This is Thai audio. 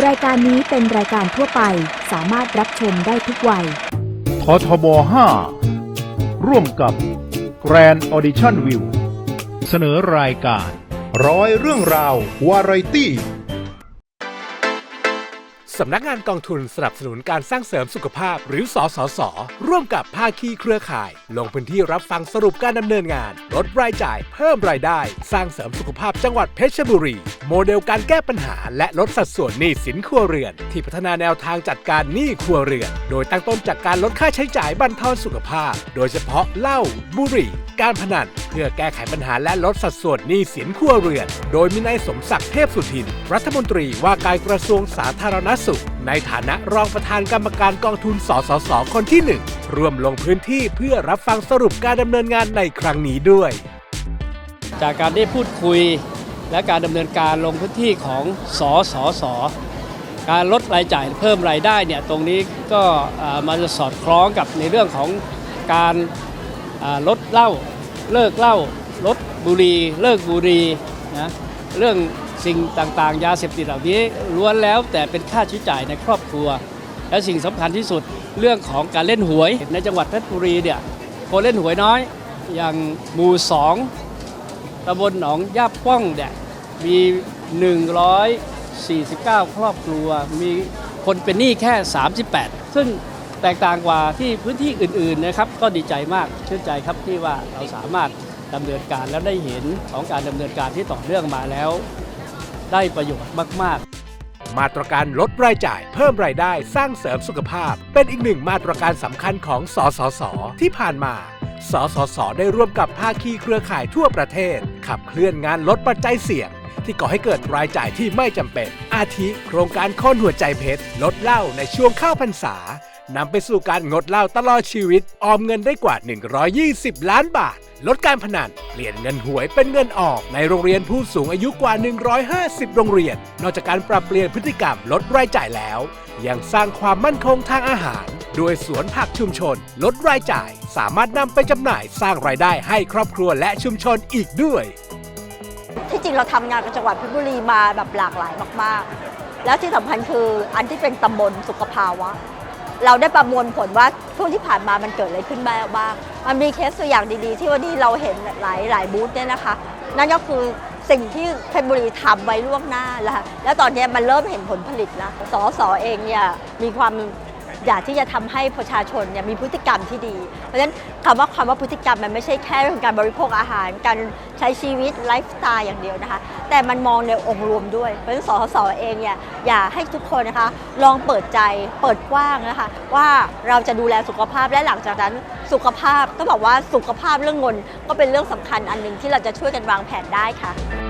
รายการนี้เป็นรายการทั่วไปสามารถรับชมได้ทุกวัย ททบ 5 ร่วมกับ Grand Audition View เสนอรายการ ร้อยเรื่องราว วาไรตี้ สำนักงานกองทุนสนับสนุนการสร้างเสริมสุขภาพหรือสสส ร่วมกับภาคีเครือข่าย ลงพื้นที่รับฟังสรุปการดำเนินงาน ลดรายจ่ายเพิ่มรายได้ สร้างเสริมสุขภาพจังหวัดเพชรบุรี โมเดลการแก้ปัญหาและลดสัดส่วนหนี้สินครัวเรือน ที่พัฒนาแนวทางจัดการหนี้ครัวเรือน โดยตั้งต้นจากการลดค่าใช้จ่ายบรรเทาสุขภาพ โดยเฉพาะเหล้าบุหรี่ การพนันเพื่อแก้ไขปัญหาและลดสัดส่วนหนี้สินครัวเรือน โดยมีนายสมศักดิ์เทพสุทิน รัฐมนตรีว่าการกระทรวงสาธารณสุข ในฐานะรองประธานกรรมการกองทุนสสสคนที่ 1 ร่วมลงพื้นที่เพื่อรับฟังสรุปการดำเนินงานในครั้งนี้ด้วย จากการได้พูดคุย และการดำเนินการลงพื้นที่ของสสสการลดรายจ่ายเพิ่มรายได้เนี่ยตรงนี้ก็มันจะสอดคล้องกับในเรื่องของการลดเหล้าเลิกเหล้าลดบุหรี่เลิกบุหรี่นะเรื่องสิ่งต่างๆ ยาเสพติดเหล่านี้ล้วนแล้วแต่เป็นค่าใช้จ่ายในครอบครัว และสิ่งสำคัญที่สุดเรื่องของการเล่นหวยในจังหวัดเพชรบุรีเนี่ยคนเล่นหวยน้อยอย่างหมู่สองตำบลหนองย่าป้องเนี่ย มี 149 ครอบครัว มีคนเป็นหนี้แค่ 38 ซึ่งแตกต่างกว่าที่พื้นที่อื่นๆนะครับ ก็ดีใจมากชื่นใจครับที่ว่าเราสามารถดำเนินการแล้วได้เห็นของการดำเนินการที่ต่อเนื่องมาแล้ว ได้ประโยชน์มาก ๆมาตรการลดรายจ่ายเพิ่มรายได้สร้างเสริมสุขภาพ เป็นอีกหนึ่งมาตรการสำคัญของสสส ที่ผ่านมา สสส ได้ร่วมกับภาคีเครือข่ายทั่วประเทศ ขับเคลื่อนงานลดปัจจัยเสี่ยง ที่ก่อให้เกิดรายจ่ายที่ไม่จำเป็น อาทิโครงการค้นหัวใจเพชรลดเหล้าในช่วงเข้าพรรษานำไปสู่การงดเหล้าตลอดชีวิต ออมเงินได้กว่า 120 ล้านบาท ลดการพนัน เปลี่ยนเงินหวยเป็นเงินออก ในโรงเรียนผู้สูงอายุกว่า 150 โรงเรียน นอกจากการปรับเปลี่ยนพฤติกรรมลดรายจ่ายแล้ว ยังสร้างความมั่นคงทางอาหารด้วยสวนผักชุมชน ลดรายจ่าย สามารถนำไปจำหน่ายสร้างรายได้ให้ครอบครัวและชุมชนอีกด้วย ที่จริงเราทำงานกับจังหวัดเพชรบุรีมาแบบหลากหลายมากๆ แล้วที่สำคัญคืออันที่เป็นตำบลสุขภาวะ เราได้ประมวลผลว่าช่วงที่ผ่านมามันเกิดอะไรขึ้นบ้างบ้าง มันมีเคสตัวอย่างดีๆ ที่วันนี้เราเห็นหลายหลายบูธเนี่ยนะคะ นั่นก็คือสิ่งที่เพชรบุรีทำไว้ล่วงหน้าแล้วค่ะแล้วตอนนี้มันเริ่มเห็นผลผลิตแล้วสสเองเนี่ยมีความ อยากที่จะทำให้ประชาชนเนี่ยมีพฤติกรรมที่ดี เพราะฉะนั้นคำว่าคำว่าพฤติกรรมมันไม่ใช่แค่เรื่องการบริโภคอาหาร การใช้ชีวิตไลฟ์สไตล์อย่างเดียวนะคะ แต่มันมองในองค์รวมด้วย เพราะฉะนั้นสสเองเนี่ยอยากให้ทุกคนนะคะลองเปิดใจเปิดกว้างนะคะว่าเราจะดูแลสุขภาพและหลังจากนั้นสุขภาพต้องบอกว่าสุขภาพเรื่องเงินก็เป็นเรื่องสำคัญอันหนึ่งที่เราจะช่วยกันวางแผนได้ค่ะ